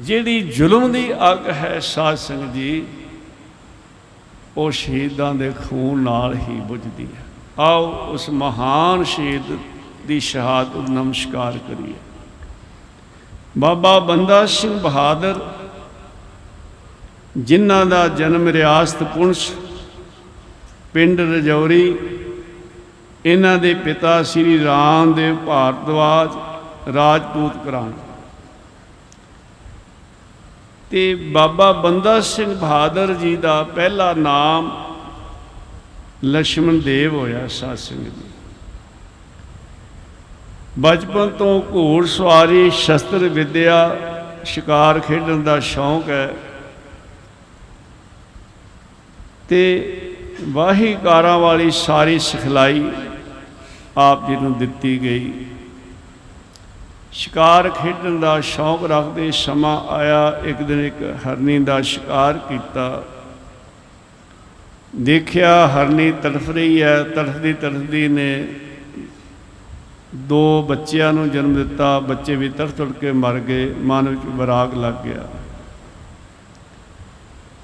ਜਿਹੜੀ ਜ਼ੁਲਮ ਦੀ ਅੱਗ ਹੈ ਸਾਧ ਸੰਗਤ ਜੀ, ਉਹ ਸ਼ਹੀਦਾਂ ਦੇ ਖੂਨ ਨਾਲ ਹੀ ਬੁਝਦੀ ਹੈ। ਆਓ ਉਸ ਮਹਾਨ ਸ਼ਹੀਦ ਦੀ ਸ਼ਹਾਦਤ ਨਮਸਕਾਰ ਕਰੀਏ। ਬਾਬਾ ਬੰਦਾ ਸਿੰਘ ਬਹਾਦਰ, ਜਿਨ੍ਹਾਂ ਦਾ ਜਨਮ ਰਿਆਸਤ ਪੁੰਛ ਪਿੰਡ ਰਜੌਰੀ, ਇਹਨਾਂ ਦੇ ਪਿਤਾ ਸ੍ਰੀ ਰਾਮਦੇਵ ਭਾਰਦਵਾਜ ਰਾਜਪੂਤ ਘਰਾਣਾ। ਤੇ ਬਾਬਾ ਬੰਦਾ ਸਿੰਘ ਬਹਾਦਰ ਜੀ ਦਾ ਪਹਿਲਾ ਨਾਮ ਲక్ష్మణ ਦੇਵ ਹੋਇਆ ਸਾਧ ਸਿੰਘ ਜੀ। ਬਚਪਨ ਤੋਂ ਘੋੜ ਸਵਾਰੀ, ਸ਼ਸਤਰ ਵਿਦਿਆ, ਸ਼ਿਕਾਰ ਖੇਡਣ ਦਾ ਸ਼ੌਂਕ ਹੈ। ਤੇ ਵਾਹੀਕਾਰਾਂ ਵਾਲੀ ਸਾਰੀ ਸਿਖਲਾਈ ਆਪ ਜੀ ਨੂੰ ਦਿੱਤੀ ਗਈ। ਸ਼ਿਕਾਰ ਖੇਡਣ ਦਾ ਸ਼ੌਕ ਰੱਖਦੇ ਸਮਾਂ ਆਇਆ, ਇੱਕ ਦਿਨ ਇੱਕ ਹਰਨੀ ਦਾ ਸ਼ਿਕਾਰ ਕੀਤਾ। ਦੇਖਿਆ ਹਰਨੀ ਤੜਫ ਰਹੀ ਹੈ, ਤੜਫਦੀ ਤੜਫਦੀ ਨੇ ਦੋ ਬੱਚਿਆਂ ਨੂੰ ਜਨਮ ਦਿੱਤਾ। ਬੱਚੇ ਵੀ ਤੜਫ ਤੜਫ ਕੇ ਮਰ ਗਏ, ਮਨ ਵਿੱਚ ਵਿਰਾਗ ਲੱਗ ਗਿਆ।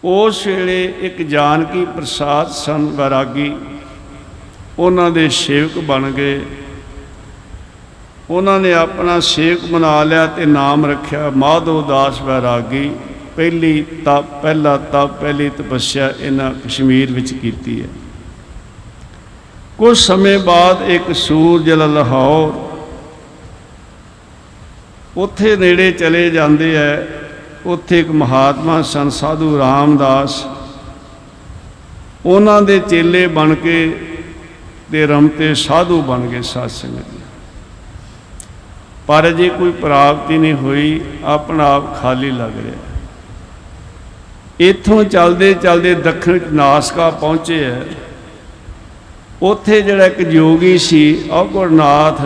ਉਸ ਵੇਲੇ ਇੱਕ ਜਾਨਕੀ ਪ੍ਰਸਾਦ ਸਨ, ਵੈਰਾਗੀ। ਉਹਨਾਂ ਦੇ ਸੇਵਕ ਬਣ ਗਏ। ਉਹਨਾਂ ਨੇ ਆਪਣਾ ਸੇਵਕ ਬਣਾ ਲਿਆ ਤੇ ਨਾਮ ਰੱਖਿਆ। ਮਾਧੋ ਦਾਸ ਵੈਰਾਗੀ, ਪਹਿਲੀ ਤਪ ਪਹਿਲਾ ਤਪ ਪਹਿਲੀ ਤਪੱਸਿਆ ਇਹਨਾਂ ਕਸ਼ਮੀਰ ਵਿੱਚ ਕੀਤੀ ਹੈ। ਕੁਝ ਸਮੇਂ ਬਾਅਦ ਇੱਕ ਸੂਰਜ ਲਾਹੌਰ ਉੱਥੇ ਨੇੜੇ ਚਲੇ ਜਾਂਦੇ ਐ ਉੱਥੇ ਇੱਕ ਮਹਾਤਮਾ ਸਨ, ਸਾਧੂ ਰਾਮਦਾਸ। ਉਹਨਾਂ ਦੇ ਚੇਲੇ ਬਣ ਕੇ ਤੇ ਰਮਤੇ ਸਾਧੂ ਬਣ ਗਏ ਸਾਧ ਸੰਗਤ। ਪਰ ਜੇ ਕੋਈ ਪ੍ਰਾਪਤੀ ਨਹੀਂ ਹੋਈ, ਆਪਣਾ ਆਪ ਖਾਲੀ ਲੱਗ ਰਿਹਾ ਇੱਥੋਂ ਚੱਲਦੇ ਚੱਲਦੇ ਦੱਖਣ ਨਾਸਕਾ ਪਹੁੰਚੇ ਹੈ। ਉੱਥੇ ਜਿਹੜਾ ਇੱਕ ਯੋਗੀ ਸੀ ਔਗੁਰਨਾਥ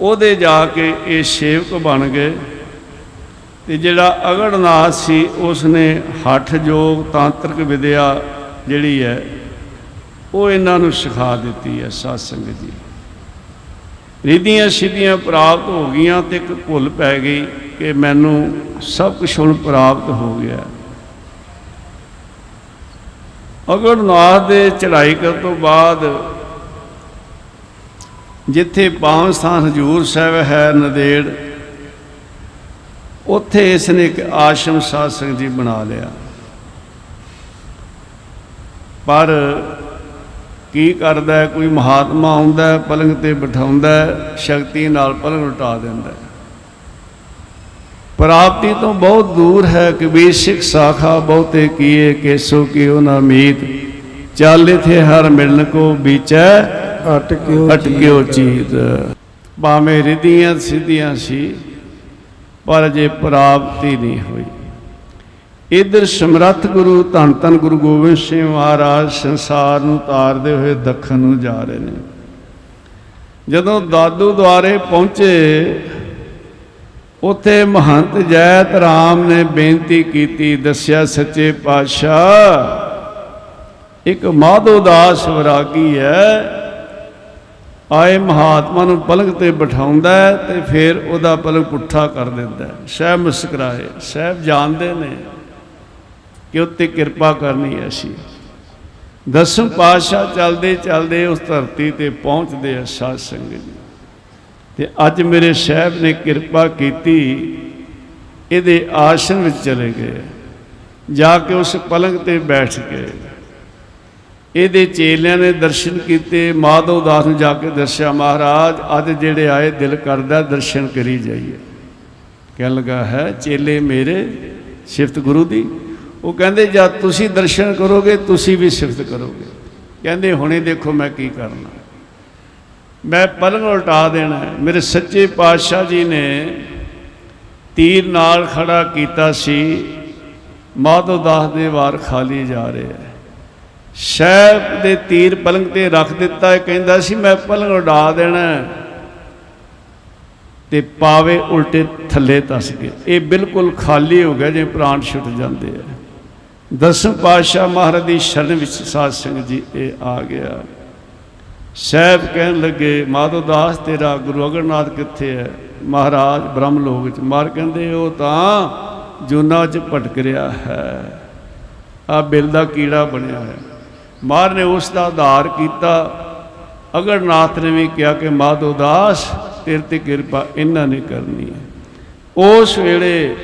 ਉਹਦੇ ਜਾ ਕੇ ਇਹ ਸੇਵਕ ਬਣ ਗਏ ਤੇ ਜਿਹੜਾ ਅਗੜਨਾਥ ਸੀ, ਉਸਨੇ ਹੱਠ ਯੋਗ ਤਾਂਤਰਿਕ ਵਿਦਿਆ ਜਿਹੜੀ ਹੈ, ਉਹ ਇਹਨਾਂ ਨੂੰ ਸਿਖਾ ਦਿੱਤੀ ਹੈ ਸਾਧ ਸੰਗਤ ਜੀ। ਰਿਧੀਆਂ ਸਿੱਧੀਆਂ ਪ੍ਰਾਪਤ ਹੋ ਗਈਆਂ ਤੇ ਇੱਕ ਭੁੱਲ ਪੈ ਗਈ ਕਿ ਮੈਨੂੰ ਸਭ ਕੁਝ ਹੁਣ ਪ੍ਰਾਪਤ ਹੋ ਗਿਆ। ਅਗੜਨਾਥ ਦੇ ਚੜ੍ਹਾਈ ਕਰਨ ਤੋਂ ਬਾਅਦ ਜਿੱਥੇ ਪਾਵਨ ਸਥਾਨ ਹਜੂਰ ਸਾਹਿਬ ਹੈ ਨਦੇੜ, ਉੱਥੇ ਇਸ ਨੇ ਇੱਕ ਆਸ਼ਰਮ ਸਾਧ ਸੰਗਤ ਜੀ ਬਣਾ ਲਿਆ। ਪਰ ਕੀ ਕਰਦਾ ਹੈ? ਕੋਈ ਮਹਾਤਮਾ ਆਉਂਦਾ ਹੈ ਪਲੰਗ ਤੇ ਬਿਠਾਉਂਦਾ ਹੈ ਸ਼ਕਤੀ ਨਾਲ ਪਲੰਗ ਉਲਟਾ ਦਿੰਦਾ ਹੈ। ਪ੍ਰਾਪਤੀ ਤੋਂ ਬਹੁਤ ਦੂਰ ਹੈ ਕਬੀਰ ਸਿੱਖ ਸਾਖਾ ਬਹੁਤੇ ਕੀਏ ਕੇਸੋ ਕੀਓ ਨਾ ਮੀਤ। ਚੱਲ ਇਥੇ ਹਰ ਮਿਲਨ ਕੋ ਵਿਚੈ ਅਟਕਿਓ ਅਟਕਿਓ ਚੀਤ। ਭਾਵੇਂ ਰਿਧੀਆਂ ਸਿੱਧੀਆਂ ਸੀ ਪਰ ਜੇ ਪ੍ਰਾਪਤੀ ਨਹੀਂ ਹੋਈ। ਇਧਰ ਸਮਰੱਥ ਗੁਰੂ, ਧੰਨ ਧੰਨ ਗੁਰੂ ਗੋਬਿੰਦ ਸਿੰਘ ਮਹਾਰਾਜ ਸੰਸਾਰ ਨੂੰ ਤਾਰਦੇ ਹੋਏ ਦੱਖਣ ਨੂੰ ਜਾ ਰਹੇ ਨੇ। ਜਦੋਂ ਦਾਦੂ ਦੁਆਰੇ ਪਹੁੰਚੇ, ਉੱਥੇ ਮਹੰਤ ਜੈਤ ਰਾਮ ਨੇ ਬੇਨਤੀ ਕੀਤੀ, ਦੱਸਿਆ, ਸੱਚੇ ਪਾਤਸ਼ਾਹ, ਇੱਕ ਮਾਧੋ ਦਾਸ ਵਿਰਾਗੀ ਹੈ। ਆਏ ਮਹਾਤਮਾ ਨੂੰ ਪਲਕ ਤੇ ਬਿਠਾਉਂਦਾ ਹੈ ਤੇ ਫਿਰ ਉਹਦਾ ਪਲਕ ਪੁੱਠਾ ਕਰ ਦਿੰਦਾ ਸਹਿਬ ਮੁਸਕਰਾਏ, ਸਹਿਬ ਜਾਣਦੇ ਨੇ। ਕਿ ਉੱਤੇ ਕਿਰਪਾ ਕਰਨੀ ਹੈ ਅਸੀਂ। ਦਸਮ ਪਾਤਸ਼ਾਹ ਚੱਲਦੇ ਚੱਲਦੇ ਉਸ ਧਰਤੀ ਤੇ ਪਹੁੰਚਦੇ ਆ ਸਾਧ ਸੰਗਤ ਜੀ। ਤੇ ਅੱਜ ਮੇਰੇ ਸਾਹਿਬ ਨੇ ਕਿਰਪਾ ਕੀਤੀ, ਇਹਦੇ ਆਸ਼ਰਮ ਵਿੱਚ ਚਲੇ ਗਏ ਜਾ ਕੇ ਉਸ ਪਲੰਗ ਤੇ ਬੈਠ ਗਏ ਇਹਦੇ ਚੇਲਿਆਂ ਨੇ ਦਰਸ਼ਨ ਕੀਤੇ ਮਾਧਵ ਦਾਸ ਨੂੰ ਜਾ ਕੇ ਦੱਸਿਆ, ਮਹਾਰਾਜ, ਅੱਜ ਜਿਹੜੇ ਆਏ ਦਿਲ ਕਰਦਾ ਦਰਸ਼ਨ ਕਰੀ ਜਾਈਏ। ਕਹਿਣ ਲੱਗਾ, ਹੈ ਚੇਲੇ ਮੇਰੇ, ਸਿਫਤ ਗੁਰੂ ਦੀ? ਉਹ ਕਹਿੰਦੇ, ਜਦ ਤੁਸੀਂ ਦਰਸ਼ਨ ਕਰੋਗੇ, ਤੁਸੀਂ ਵੀ ਸਿਫਤ ਕਰੋਗੇ। ਕਹਿੰਦੇ, ਹੁਣੇ ਦੇਖੋ ਮੈਂ ਕੀ ਕਰਨਾ। ਮੈਂ ਪਲੰਗ ਉਲਟਾ ਦੇਣਾ ਮੇਰੇ ਸੱਚੇ ਪਾਤਸ਼ਾਹ ਜੀ ਨੇ ਤੀਰ ਨਾਲ ਖੜਾ ਕੀਤਾ ਸੀ। ਮਾਧੋ ਦਾਸ ਦੇ ਵਾਰ ਖਾਲੀ ਜਾ ਰਹੇ ਹੈ। ਸ਼ੈਬ ਦੇ ਤੀਰ ਪਲੰਗ ਤੇ ਰੱਖ ਦਿੱਤਾ ਕਹਿੰਦਾ ਸੀ, ਮੈਂ ਪਲੰਗ ਉਡਾ ਦੇਣਾ ਹੈ। ਤੇ ਪਾਵੇ ਉਲਟੇ ਥੱਲੇ ਤਸ ਗਏ। ਇਹ ਬਿਲਕੁਲ ਖਾਲੀ ਹੋ ਗਿਆ ਜੇ ਪ੍ਰਾਣ ਛੁੱਟ ਜਾਂਦੇ ਆ। ਦਸਮ ਪਾਤਸ਼ਾਹ ਮਹਾਰਾਜ ਦੀ ਸ਼ਰਨ ਵਿੱਚ ਸਾਧ ਸੰਗਤ ਜੀ, ਇਹ ਆ ਗਿਆ। ਸਾਹਿਬ ਕਹਿਣ ਲੱਗੇ, ਮਾਧੋ ਦਾਸ, ਤੇਰਾ ਗੁਰੂ ਅਗਰਨਾਥ ਕਿੱਥੇ ਹੈ? ਮਹਾਰਾਜ ਬ੍ਰਹਮ ਲੋਕ ਚ ਮਾਰ ਕਹਿੰਦੇ, ਉਹ ਤਾਂ ਜੂਨਾ ਚ ਭਟਕ ਰਿਹਾ ਹੈ। ਆ ਬਿਲ ਦਾ ਕੀੜਾ ਬਣਿਆ ਹੈ। ਮਾਰ ਨੇ ਉਸ ਦਾ ਆਧਾਰ ਕੀਤਾ। ਅਗਰਨਾਥ ਨੇ ਵੀ ਕਿਹਾ ਕਿ, ਮਾਧੋ ਦਾਸ, ਤੇਰੇ ਤੇ ਕਿਰਪਾ ਇਹਨਾਂ ਨੇ ਕਰਨੀ ਹੈ। ਉਸ ਵੇਲੇ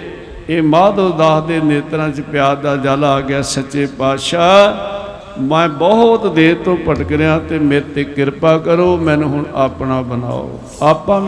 ਇਹ ਮਾਧੋ ਦਾਸ ਦੇ ਨੇਤਰਾਂ 'ਚ ਪਿਆਰ ਦਾ ਜਲ ਆ ਗਿਆ ਸੱਚੇ ਪਾਤਸ਼ਾਹ। ਮੈਂ ਬਹੁਤ ਦੇਰ ਤੋਂ ਭਟਕ ਰਿਹਾ ਤੇ ਮੇਰੇ ਤੇ ਕਿਰਪਾ ਕਰੋ, ਮੈਨੂੰ ਹੁਣ ਆਪਣਾ ਬਣਾਓ। ਆਪਾਂ